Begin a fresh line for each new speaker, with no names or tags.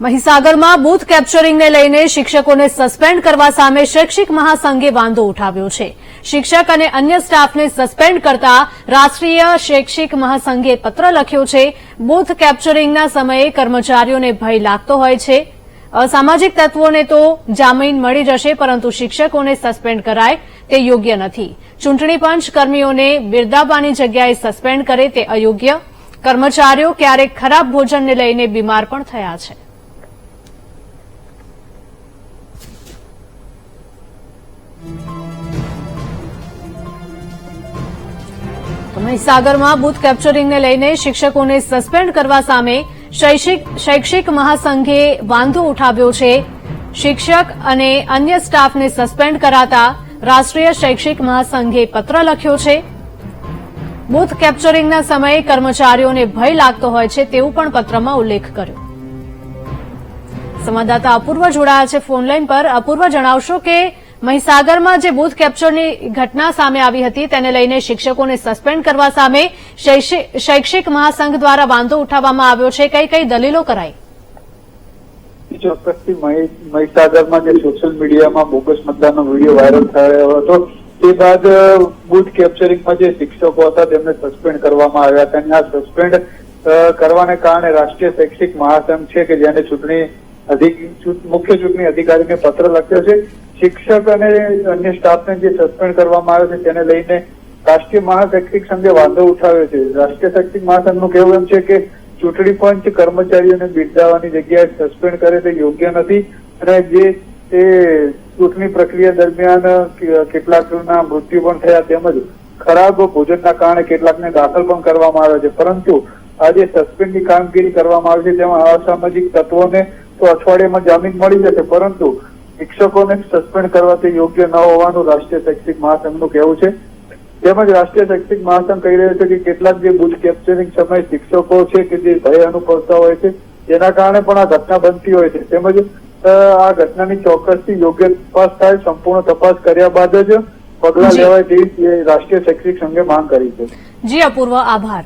મહીસાગરમાં booth કેપ્ચરિંગને લઈને શિક્ષકોને suspend કરવા સામે શૈક્ષિક મહાસંઘે વાંધો ઉઠાવ્યો છે. શિક્ષક અને અન્ય સ્ટાફને સસ્પેન્ડ કરતા રાષ્ટ્રીય શૈક્ષિક મહાસંઘે પત્ર લખ્યો છે, બૂથ કેપ્ચરિંગના સમયે કર્મચારીઓને ભય લાગતો હોય છે. અસામાજિક તત્વોને તો જામીન મળી જશે, પરંતુ શિક્ષકોને સસ્પેન્ડ કરાય તે યોગ્ય નથી. ચૂંટણી પંચ કર્મીઓને બિરદાબાની જગ્યાએ સસ્પેન્ડ કરે તે અયોગ્ય. કર્મચારીઓ ક્યારેક ખરાબ ભોજનને લઈને બીમાર પણ થયા છે. મહીસાગરમાં બૂથ કેપ્ચરિંગને લઈને શિક્ષકોને સસ્પેન્ડ કરવા સામે શૈક્ષિક મહાસંઘે વાંધો ઉઠાવ્યો છે. શિક્ષક અને અન્ય સ્ટાફને સસ્પેન્ડ કરાતા રાષ્ટ્રીય શૈક્ષિક મહાસંઘે પત્ર લખ્યો છે. બૂથ કેપ્ચરિંગના સમયે કર્મચારીઓને ભય લાગતો હોય છે તેવું પણ પત્રમાં ઉલ્લેખ કર્યો. સંવાદદાતા અપૂર્વ જોડાયા છે ફોનલાઈન પર. અપૂર્વ જણાવશો કે મહીસાગરમાં જે બુથ કેપ્ચરની ઘટના સામે આવી હતી, તેને લઈને શિક્ષકોને સસ્પેન્ડ કરવા સામે શૈક્ષિક મહાસંઘ દ્વારા વાંધો ઉઠાવવામાં આવ્યો છે. કઈ કઈ દલીલો કરાઈ?
ચોક્કસથી મહીસાગરમાં જે સોશિયલ મીડિયામાં બોગસ મતદાનનો વીડિયો વાયરલ થયો હતો, તે બાદ બુથ કેપ્ચરિંગમાં જે શિક્ષકો હતા, તેમને સસ્પેન્ડ કરવામાં આવ્યા હતા. અને આ સસ્પેન્ડ કરવાને કારણે રાષ્ટ્રીય શૈક્ષિક મહાસંઘ છે કે જેને ચૂંટણી અધિક મુખ્ય ચૂંટણી અધિકારીને પત્ર લખ્યો છે શિક્ષક અને અન્ય સ્ટાફને જે સસ્પેન્ડ કરવામાં આવ્યો છે, તેને લઈને રાષ્ટ્રીય મહાશૈક્ષિક સંઘે વાંધો ઉઠાવ્યો છે. રાષ્ટ્રીય શૈક્ષિક મહાસંઘનું કહેવું એમ છે કે ચૂંટણી પંચ કર્મચારીઓને બિરદાવવાની જગ્યાએ સસ્પેન્ડ કરે તે યોગ્ય નથી અને જે તે ચૂંટણી પ્રક્રિયા દરમિયાન કેટલાકના મૃત્યુ પણ થયા તેમજ ખરાબ ભોજનના કારણે કેટલાકને દાખલ પણ કરવામાં આવે છે. પરંતુ આજે સસ્પેન્ડની કામગીરી કરવામાં આવી છે, તેમાં અસામાજિક તત્વોને તો અઠવાડિયામાં જામીન મળી જશે. પરંતુ શિક્ષકોને સસ્પેન્ડ કરવાથી યોગ્ય ન હોવાનું રાષ્ટ્રીય શૈક્ષિક મહાસંઘનું કહેવું છે. તેમજ રાષ્ટ્રીય શૈક્ષિક મહાસંઘ કહી રહ્યો છે કે કેટલાક જે બુથ કેપ્ચરિંગ સમયે શિક્ષકો છે કે જે ભય અનુભવતા હોય છે જેના કારણે પણ આ ઘટના બનતી હોય છે. તેમજ આ ઘટનાની ચોક્કસથી યોગ્ય તપાસ થાય સંપૂર્ણ તપાસ કર્યા બાદ જ પગલાં લેવાય તેવી રાષ્ટ્રીય શૈક્ષિક સંઘે માંગ કરી છે.
જી અપૂર્વ આભાર.